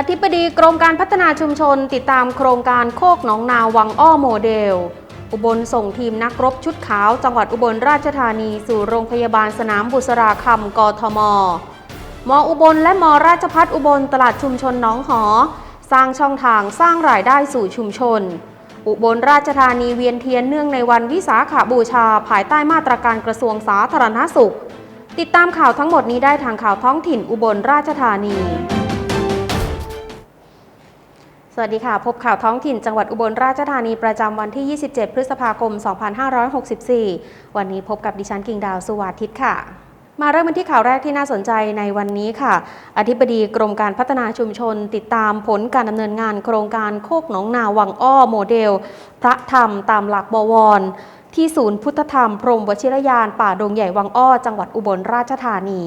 อธิบดีกรมการพัฒนาชุมชนติดตามโครงการโคกหนองนาวังอ้อโมเดล อุบลส่งทีมนักรบชุดขาว จังหวัดอุบลราชธานีสู่โรงพยาบาลสนามบุษราคำกทม มอุบลและมราชพัฒอุบลตลาดชุมชนหนองหอ สร้างช่องทางสร้างรายได้สู่ชุมชน อุบลราชธานีเวียนเทียนเนื่องในวันวิสาขบูชา ภายใต้มาตรการกระทรวงสาธารณสุข ติดตามข่าวทั้งหมดนี้ได้ทางข่าวท้องถิ่นอุบลราชธานี วัสดีค่ะ พบข่าวท้องถิ่นจังหวัดอุบลราชธานีประจำวันที่ 27 พฤษภาคม 2564 วันนี้พบกับดิฉันกิ่งดาวสุวาทิตค่ะ มาเริ่มกันที่ข่าวแรกที่น่าสนใจในวันนี้ค่ะ อธิบดีกรมการพัฒนาชุมชน ติดตามผลการดำเนินงานโครงการโคกหนองนาวังอ้อโมเดล พระธรรมตามหลักบวร ที่ศูนย์พุทธธรรม พรมวชิรยานป่าดงใหญ่วังอ้อ จังหวัดอุบลราชธานี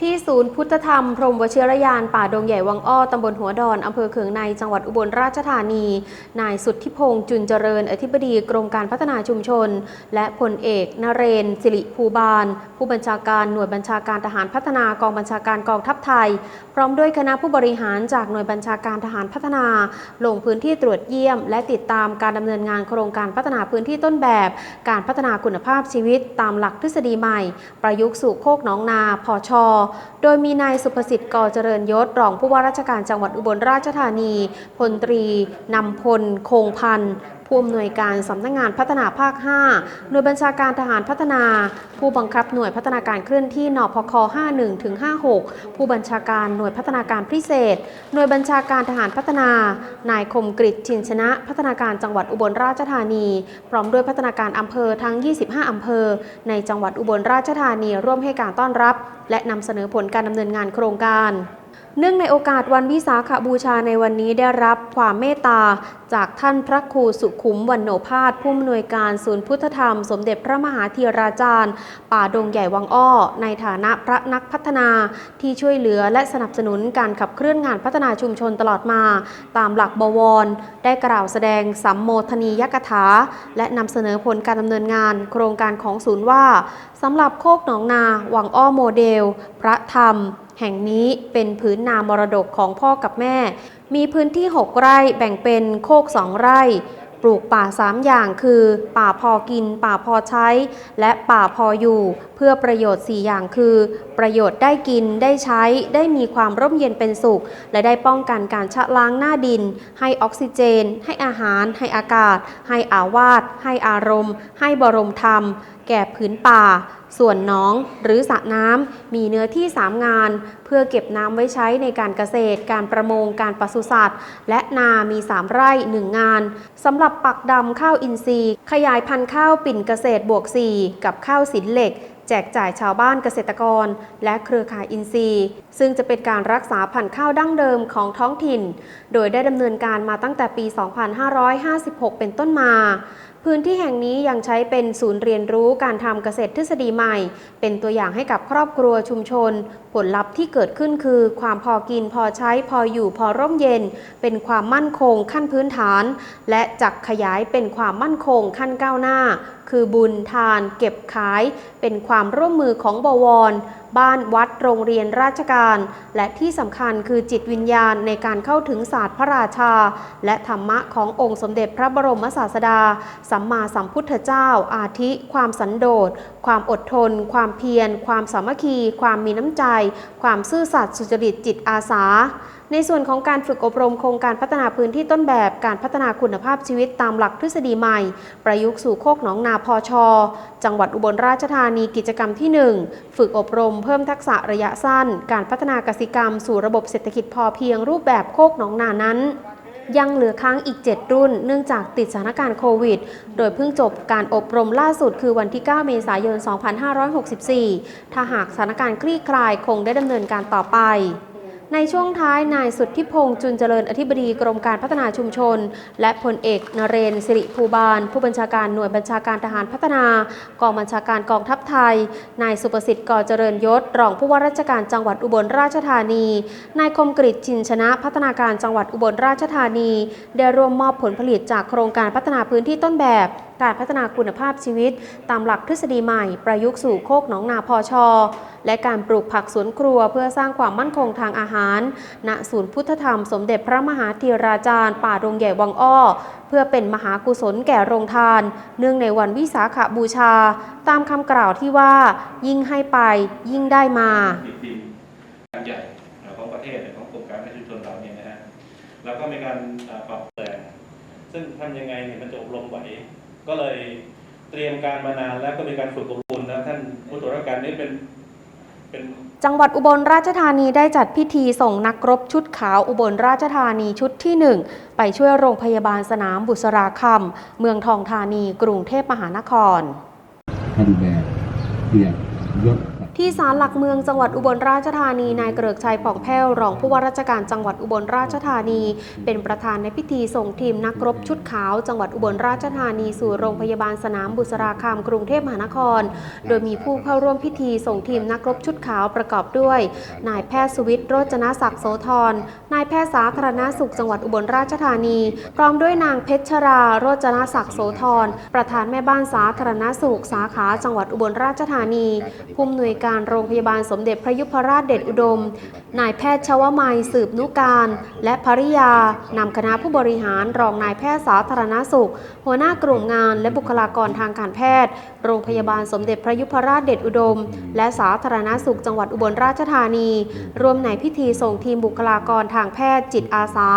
ที่ศูนย์พุทธธรรม พรหมวชิรยานป่าดงใหญ่วังอ้อตำบลหัวดอนอำเภอเขืองในจังหวัดอุบลราชธานี นายสุทธิพงษ์จุนเจริญ อธิบดีกรมการพัฒนาชุมชน และพลเอกนเรนทร์สิริภูบาล ผู้บัญชาการหน่วยบัญชาการทหารพัฒนากองบัญชาการกองทัพไทย พร้อมด้วยคณะผู้บริหารจากหน่วยบัญชาการทหารพัฒนา ลงพื้นที่ตรวจเยี่ยม และติดตามการดำเนินงานโครงการพัฒนาพื้นที่ต้นแบบ การพัฒนาคุณภาพชีวิต ตามหลักทฤษฎีใหม่ ประยุกต์สู่โคกหนองนาพอชอโดยมีนายสุภสิทธิ์กอเจริญยศรองผู้ว่าราชการจังหวัดอุบลราชธานีพลตรีนำพล คงพันธ์ ผู้อำนวยการสำนักงงานพัฒนาภาค 5 หน่วยบัญชาการทหารพัฒนา ผู้บังคับหน่วยพัฒนาการเคลื่อนที่นพค 51ถึง56 ผู้บัญชาการหน่วยพัฒนาการพิเศษ หน่วยบัญชาการทหารพัฒนา นายคมกริชินชนะ พัฒนาการจังหวัดอุบลราชธานี พร้อมด้วยพัฒนาการอำเภอทั้ง 25 อำเภอ ในจังหวัดอุบลราชธานีร่วมให้การต้อนรับ และนำเสนอผลการดำเนินงานโครงการ เนื่องในโอกาสวันวิสาขบูชาในวันนี้ได้รับความเมตตา จากท่านพระครูสุขุมวันโนภาสผู้อำนวยการศูนย์พุทธธรรม สมเด็จพระมหาธีราจารย์ ป่าดงใหญ่วังอ้อ ในฐานะพระนักพัฒนาที่ช่วยเหลือและสนับสนุนการขับเคลื่อนงานพัฒนาชุมชนตลอดมา ตามหลักบวร ได้กล่าวแสดงสัมโมทนียกถา และนำเสนอผลการดำเนินงาน โครงการของศูนย์ว่าสำหรับโคกหนองนาวังอ้อโมเดล พระธรรม แห่งนี้เป็นพื้นนามรดกของพ่อกับแม่ มีพื้นที่ 6 ไร่แบ่งเป็นโคก 2 ไร่ ปลูกป่า 3 อย่างคือ ป่าพอกิน ป่าพอใช้ และป่าพออยู่ เพื่อประโยชน์ 4 อย่างคือ ประโยชน์ได้กินได้ใช้ ได้มีความร่มเย็นเป็นสุข และได้ป้องกันการชะล้างหน้าดิน ให้ออกซิเจน ให้อาหาร ให้อากาศ ให้อาวาสให้อารมณ์ ให้บรมธรรม แก่ผืนป่า ส่วนหนองหรือสระน้ำมีเนื้อที่ 3 งาน เพื่อเก็บน้ำไว้ใช้ในการเกษตร การประมง การปศุสัตว์ และนามี 3 ไร่ 1 งานสำหรับปักดำข้าวอินทรีย์ ขยายพันธุ์ข้าวปิ่นเกษตรบวก 4 กับข้าวสินเหล็ก แจกจ่ายชาวบ้านเกษตรกร และเครือข่ายอินทรีย์ ซึ่งจะเป็นการรักษาพันธุ์ข้าวดั้งเดิมของท้องถิ่น โดยได้ดำเนินการมาตั้งแต่ปี 2556 เป็นต้นมา พื้นที่แห่งนี้ยังใช้เป็นศูนย์เรียนรู้การทำเกษตรทฤษฎีใหม่ เป็นตัวอย่างให้กับครอบครัวชุมชน ผลลัพธ์ที่เกิดขึ้นคือ ความพอกินพอใช้พออยู่พอร่มเย็น เป็นความมั่นคงขั้นพื้นฐาน และจักขยายเป็นความมั่นคงขั้นก้าวหน้า คือบุญทาน เก็บขาย เป็นความร่วมมือของบวร บ้านวัดโรงเรียนราชการ และที่สำคัญคือจิตวิญญาณในการเข้าถึงศาสตร์พระราชา และธรรมะขององค์สมเด็จพระบรมศาสดา สัมมาสัมพุทธเจ้า อาทิ ความสันโดษ ความอดทน ความเพียร ความสามัคคี ความมีน้ำใจ ความซื่อสัตย์สุจริตจิตอาสา ในส่วนของการฝึกอบรมโครงการพัฒนาพื้นที่ต้นแบบการพัฒนาคุณภาพชีวิตตามหลักทฤษฎีใหม่ ประยุกต์สู่โคกหนองนาพอชอจังหวัดอุบลราชธานีกิจกรรมที่ 1 ฝึกอบรมเพิ่มทักษะระยะสั้น การพัฒนากสิกรรม สู่ระบบเศรษฐกิจพอเพียงรูปแบบโคกหนองนานั้นยังเหลือค้างอีก 7 รุ่น เนื่องจากติดสถานการณ์โควิด โดยเพิ่งจบการอบรมล่าสุดคือวันที่ 9 เมษายน 2564 ถ้าหากสถานการณ์คลี่คลายคงได้ดำเนินการต่อไป ในช่วงท้ายนายสุทธิพงษ์จุนเจริญอธิบดีกรมการพัฒนาชุมชน และพลเอกนเรนสิริภูบาล ผู้บัญชาการหน่วยบัญชาการทหารพัฒนากองบัญชาการกองทัพไทย นายสุประสิทธิ์ก่อเจริญยศ รองผู้ว่าราชการจังหวัดอุบลราชธานี นายคมกริชชินชนะพัฒนาการจังหวัดอุบลราชธานี ได้ร่วมมอบผลผลิตจากโครงการพัฒนาพื้นที่ต้นแบบ การพัฒนาคุณภาพชีวิต ตามหลักทฤษฎีใหม่ ประยุกต์สู่โคกหนองนาพอชอและการปลูกผักสวนครัวเพื่อสร้างความมั่นคงทางอาหาร ณ ศูนย์พุทธธรรมสมเด็จพระมหาธีราจารย์ ป่าดงใหญ่วังอ้อ เพื่อเป็นมหากุศลแก่โรงทาน เนื่องในวันวิสาขบูชา ตามคำกล่าวที่ว่า ยิ่งให้ไปยิ่งได้มาติดดินการใหญ่ของประเทศของกรมการพัฒนาชุมชนเราเนี่ยนะฮะแล้วก็มีการปรับแปลงซึ่งทำยังไงเนี่ยมันจะอบรมไหว ก็เลยเตรียมการมานานแล้วก็มีการฝึกอบรมแล้วท่านผู้ตรวจราชการนี้เป็นเป็นจังหวัดอุบลราชธานีได้จัดพิธีส่งนักรบชุดขาวอุบลราชธานีชุดที่ 1 ไปช่วยโรงพยาบาลสนามบุษราคำเมืองทองธานีกรุงเทพมหานครท่านแบบเกียรติยศ ที่ศาลหลักเมืองจังหวัดอุบลราชธานี นายเกริกชัยผ่องแผ้วรองผู้ว่าราชการจังหวัดอุบลราชธานี เป็นประธานในพิธีส่งทีมนักรบชุดขาว จังหวัดอุบลราชธานีสู่โรงพยาบาลสนามบุษราคามกรุงเทพมหานคร โดยมีผู้เข้าร่วมพิธีส่งทีมนักรบชุดขาวประกอบด้วย นายแพทย์สุวิทย์โรจนศักดิ์โสธรนายแพทย์สาธารณสุขจังหวัดอุบลราชธานี พร้อมด้วยนางเพชรชรา โรจนศักดิ์โสธรประธานแม่บ้านสาธารณสุข สาขาจังหวัดอุบลราชธานีผู้อำนวยการโรงพยาบาลสมเด็จพระยุพราชเดชอุดม นายแพทย์ชวมัยสืบนุการ และภริยานำคณะผู้บริหารรองนายแพทย์สาธารณสุข หัวหน้ากลุ่มงานและบุคลากรทางการแพทย์โรงพยาบาลสมเด็จพระยุพราชเดชอุดม และสาธารณสุขจังหวัดอุบลราชธานี รวมในพิธีส่งทีมบุคลากรทางแพทย์จิตอาสา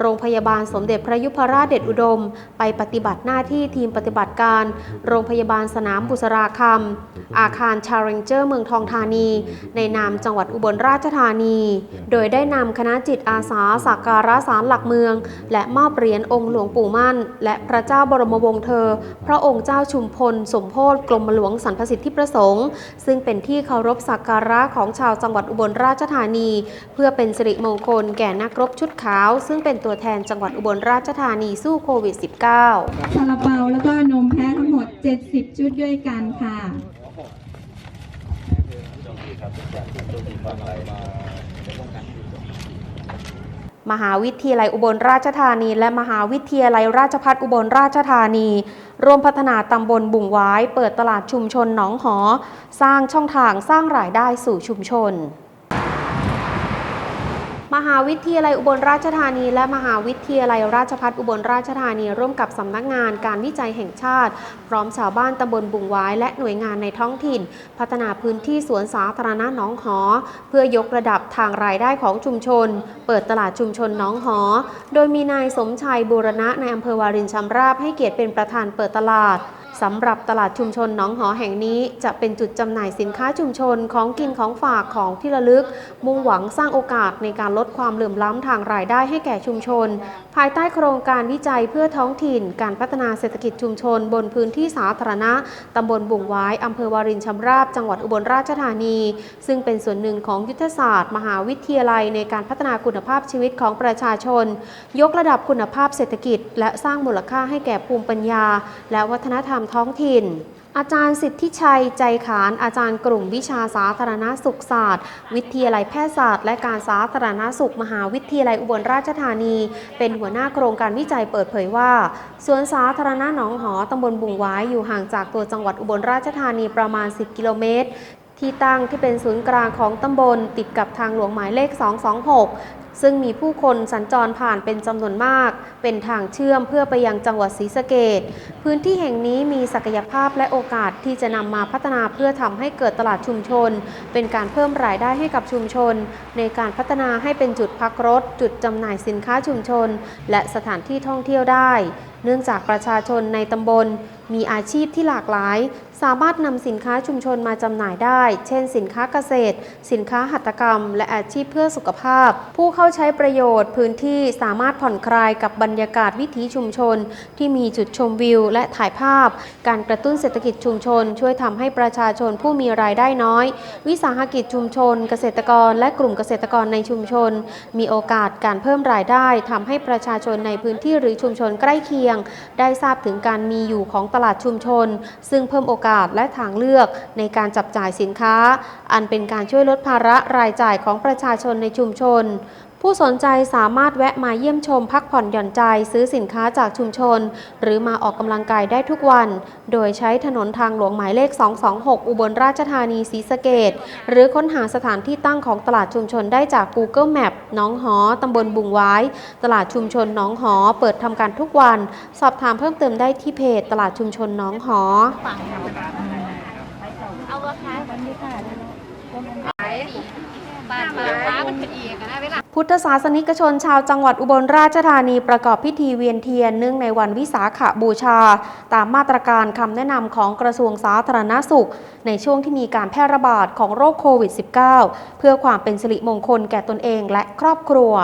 โรงพยาบาลสมเด็จพระยุพราชเดชอุดม ไปปฏิบัติหน้าที่ทีมปฏิบัติการ โรงพยาบาลสนามบุษราคำอาคารชาเรนเจอร์เมืองทองธานี ในนามจังหวัดอุบลราชธานี โดยได้นำคณะจิตอาสาสักการะสารหลักเมือง และมอบเหรียญองค์หลวงปู่มั่น และพระเจ้าบรมวงศ์เธอ พระองค์เจ้าชุมพลสมโพธิกรมหลวงสรรพสิทธิประสงค์ ซึ่งเป็นที่เคารพสักการะของชาวจังหวัดอุบลราชธานี เพื่อเป็นสิริมงคลแก่นักรบชุดขาว ซึ่งเป็นตัวแทนจังหวัดอุบลราชธานีสู้โควิด -19 ซาลาเปาแล้วก็นมแพะทั้งหมด 70 ชุดด้วยกันค่ะ มหาวิทยาลัยอุบลราชธานี และมหาวิทยาลัยราชภัฏอุบลราชธานี ร่วมพัฒนาตำบลบุ่งหวาย เปิดตลาดชุมชนหนองหอ สร้างช่องทางสร้างรายได้สู่ชุมชน มหาวิทยาลัยอุบลราชธานี และมหาวิทยาลัยราชภัฏอุบลราชธานี ร่วมกับสำนักงานการวิจัยแห่งชาติ พร้อมชาวบ้านตำบลบุงหวายและหน่วยงานในท้องถิ่น พัฒนาพื้นที่สวนสาธารณะหนองหอ เพื่อยกระดับทางรายได้ของชุมชน เปิดตลาดชุมชนหนองหอ โดยมีนายสมชัยบูรณะในอำเภอวารินชำราบให้เกียรติเป็นประธานเปิดตลาด สำหรับตลาดชุมชนหนองหอแห่งนี้จะเป็นจุดจำหน่ายสินค้าชุมชนของกินของฝากของที่ระลึก มุ่งหวังสร้างโอกาสในการลดความเหลื่อมล้ำทางรายได้ให้แก่ชุมชน ภายใต้โครงการวิจัยเพื่อท้องถิ่น การพัฒนาเศรษฐกิจชุมชน บนพื้นที่สาธารณะตำบลบุ่งวายอำเภอวารินชำราบ จังหวัดอุบลราชธานี ซึ่งเป็นส่วนหนึ่งของยุทธศาสตร์ มหาวิทยาลัยในการพัฒนาคุณภาพชีวิตของประชาชน ยกระดับคุณภาพเศรษฐกิจ และสร้างมูลค่าให้แก่ภูมิปัญญา และวัฒนธรรมท้องถิ่น อาจารย์สิทธิชัยใจขาน อาจารย์กลุ่มวิชาสาธารณสุขศาสตร์ วิทยาลัยแพทยศาสตร์ และการสาธารณสุขมหาวิทยาลัยอุบลราชธานี เป็นหัวหน้าโครงการวิจัยเปิดเผยว่าสวนสาธารณะหนองหอตำบลบุงหวายอยู่ห่างจากตัวจังหวัดอุบลราชธานีประมาณ 10 กิโลเมตรที่ตั้งที่เป็นศูนย์กลางของตำบลติดกับทางหลวงหมายเลข 226 ซึ่งมีผู้คนสัญจรผ่านเป็นจำนวนมาก เป็นทางเชื่อมเพื่อไปยังจังหวัดศรีสะเกดพื้นที่แห่งนี้มีศักยภาพและโอกาสที่จะนำมาพัฒนาเพื่อทำให้เกิดตลาดชุมชน เป็นการเพิ่มรายได้ให้กับชุมชน ในการพัฒนาให้เป็นจุดพักรถ จุดจำหน่ายสินค้าชุมชน และสถานที่ท่องเที่ยวได้ เนื่องจากประชาชนในตำบลมีอาชีพที่หลากหลาย สามารถนำสินค้าชุมชนมาจำหน่ายได้ เช่น สินค้าเกษตร สินค้าหัตถกรรม และอาชีพเพื่อสุขภาพ ผู้เข้าใช้ประโยชน์ พื้นที่สามารถผ่อนคลายกับบรรยากาศวิถีชุมชน ที่มีจุดชมวิว และถ่ายภาพ การกระตุ้นเศรษฐกิจชุมชน ช่วยทำให้ประชาชนผู้มีรายได้น้อย วิสาหกิจชุมชน เกษตรกร และกลุ่มเกษตรกรในชุมชน มีโอกาสการเพิ่มรายได้ทำให้ประชาชนในพื้นที่หรือชุมชนใกล้เคียงได้ทราบถึงการมีอยู่ของตลาดชุมชน ซึ่งเพิ่มโอกาสและทางเลือกในการจับจ่ายสินค้า อันเป็นการช่วยลดภาระรายจ่ายของประชาชนในชุมชน ผู้สนใจสามารถแวะมาเยี่ยมชมพักผ่อนหย่อนใจซื้อสินค้าจากชุมชน หรือมาออกกำลังกายได้ทุกวัน โดยใช้ถนนทางหลวงหมายเลข 226 อุบลราชธานีศรีสะเกดหรือค้นหาสถานที่ตั้งของตลาดชุมชนได้จาก Google Map หน้องหอตำบลบุงไว้ ตลาดชุมชนหน้องหอ เปิดทำการทุกวัน สอบถามเพิ่มเติมได้ที่เพจตลาดชุมชนหน้องหอเอาราคาคนนี้ค่ะขาย บาทราคามันเป็นอีกนะเวลาพุทธศาสนิกชนชาวจังหวัดอุบลราชธานีประกอบพิธีเวียนเทียนเนื่องในวันวิสาขบูชา ตามมาตรการคำแนะนำของกระทรวงสาธารณสุข ในช่วงที่มีการแพร่ระบาดของโรคโควิด -19 เพื่อความเป็นสิริมงคลแก่ตนเองและครอบครัว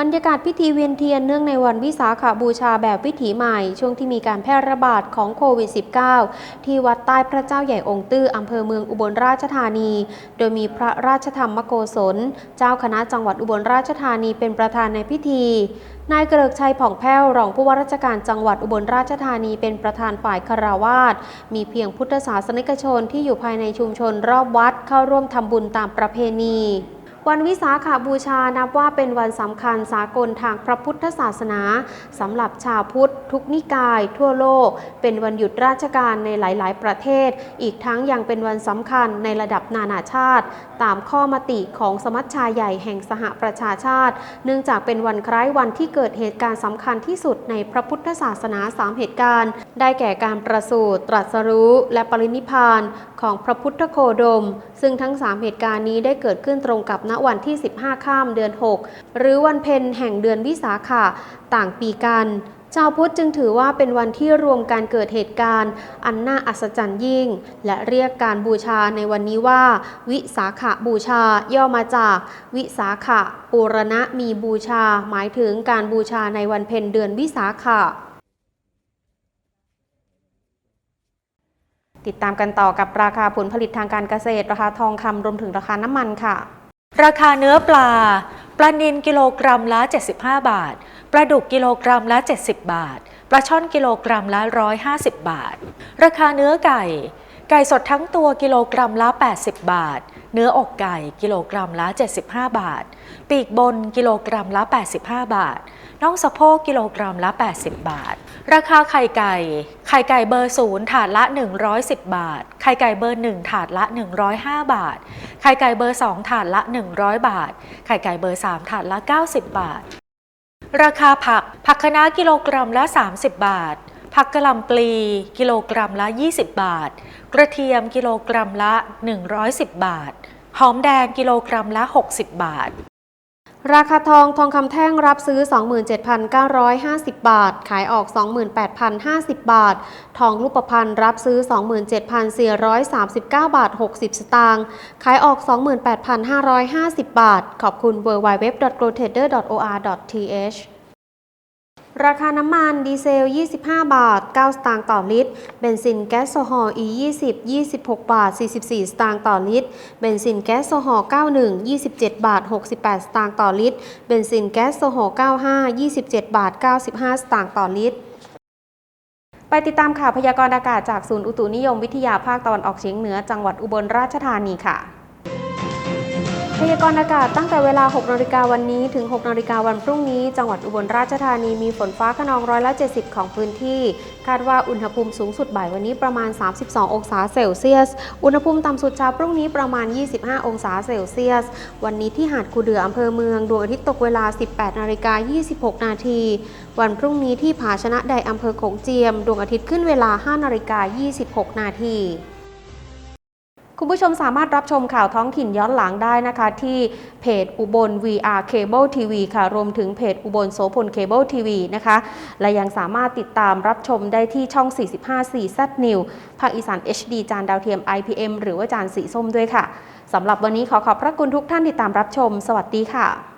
บรรยากาศพิธีเวียนเทียนเนื่องในวันวิสาขาบูชาแบบวิถีใหม่ ช่วงที่มีการแพร่ระบาดของโควิด -19 ที่วัดใต้พระเจ้าใหญ่องค์ตื้ออำเภอเมืองอุบลราชธานี โดยมีพระราชธรรมโกศล เจ้าคณะจังหวัดอุบลราชธานีเป็นประธานในพิธีนายเกริกชัยผ่องแผ้วรองผู้ว่าราชการจังหวัดอุบลราชธานีเป็นประธานฝ่ายคาราวาสมีเพียงพุทธศาสนิกชนที่อยู่ภายในชุมชนรอบวัดเข้าร่วมทำบุญตามประเพณี วันวิสาขาบูชานับว่าเป็นวันสำคัญสากลทางพระพุทธศาสนาสำหรับชาวพุทธ ทุกนิกาย ทั่วโลก เป็นวันหยุดราชการในหลาย ๆ ประเทศ อีกทั้งยังเป็นวันสำคัญในระดับนานาชาติ ตามข้อมติของสมัชชาใหญ่แห่งสหประชาชาติ เนื่องจากเป็นวันคล้ายวันที่เกิดเหตุการณ์สำคัญที่สุดในพระพุทธศาสนาสามเหตุการณ์ ได้แก่การประสูติตรัสรู้และปรินิพาน ของพระพุทธโคดม ซึ่งทั้ง 3 เหตุการณ์นี้ได้เกิดขึ้นตรงกับณวันที่ 15 ข้ามเดือน 6 หรือวันเพ็ญแห่งเดือนวิสาขะต่างปีกันชาวพุทธจึงถือว่าเป็นวันที่รวมการเกิดเหตุการณ์ อันน่าอัศจรรย์ยิ่ง และเรียกการบูชาในวันนี้ว่า วิสาขบูชาย่อมาจาก วิสาขะปูรณะมีบูชา หมายถึงการบูชาในวันเพ็ญเดือนวิสาขะ ติดตามกันต่อกับราคาผลผลิตทางการเกษตร ราคาทองคำรวมถึงราคาน้ำมันค่ะ ราคาเนื้อปลา ปลานิลกิโลกรัมละ 75 บาท ปลาดุกกิโลกรัมละ 70 บาท ปลาช่อนกิโลกรัมละ 150 บาท ราคาเนื้อไก่ ไก่สดทั้งตัวกิโลกรัมละ 80 บาท เนื้ออกไก่กิโลกรัมละ 75 บาท ปีกบนกิโลกรัมละ 85 บาท น่องสะโพกกิโลกรัมละ 80 บาท ราคาไข่ไก่ ไข่ไก่เบอร์ศูนย์ถาดละ 110 บาท ไข่ไก่เบอร์1ถาดละ 105 บาท ไข่ไก่เบอร์2ถาดละ 100 บาท ไข่ไก่เบอร์3ถาดละ 90 บาท ราคาผัก ผักคะน้ากิโลกรัมละ 30 บาท ผักกะหล่ำปลี กิโลกรัมละ 20 บาท กระเทียมกิโลกรัมละ 110 บาท หอมแดงกิโลกรัมละ 60 บาท ราคาทองทองคำแท่งรับซื้อ 27,950 บาท ขายออก 28,050 บาท ทองรูปพรรณรับซื้อ 27,439 บาท 60 สตางค์ขายออก 28,550 บาท ขอบคุณ w w w g r o t r a d e r o r t h ราคาน้ำมันดีเซล 25 บาท 9 สตางค์ต่อลิตร เบนซินแก๊สโซฮอล์ E20 26 บาท 44 สตางค์ต่อลิตร เบนซินแก๊สโซฮอล์91 27 บาท 68 สตางค์ต่อลิตร เบนซินแก๊สโซฮอล์95 27 บาท 95 สตางค์ต่อลิตร ไปติดตามข่าวพยากรณ์อากาศจากศูนย์อุตุนิยมวิทยาภาคตะวันออกเฉียงเหนือจังหวัดอุบลราชธานีค่ะ พยากรณ์อากาศตั้งแต่เวลา 6นาฬิกาวันนี้ถึง 6นาฬิกาวันพรุ่งนี้ จังหวัดอุบลราชธานีมีฝนฟ้าขนองร้อยละ 70 ของพื้นที่ คาดว่าอุณหภูมิสูงสุดบ่ายวันนี้ประมาณ 32 องศาเซลเซียส อุณหภูมิต่ำสุดเช้าพรุ่งนี้ประมาณ 25 องศาเซลเซียส วันนี้ที่หาดคูเดืออำเภอเมือง ดวงอาทิตย์ตกเวลา 18นาฬิกา26 นาที วันพรุ่งนี้ที่ผาชนะใดอำเภอโขงเจียม ดวงอาทิตย์ขึ้นเวลา 5นาฬิกา26 นาที คุณผู้ชมสามารถรับชมข่าวท้องถิ่นย้อนหลังได้นะคะ ที่เพจอุบล VR Cable TV ค่ะ รวมถึงเพจอุบลโสพล Cable TV นะคะ และยังสามารถติดตามรับชมได้ที่ช่อง 45 4 Z New ภาคอีสาน HD จานดาวเทียม IPM หรือว่าจานสีส้มด้วยค่ะสำหรับวันนี้ขอขอบพระคุณทุกท่านที่ตามรับชม สวัสดีค่ะ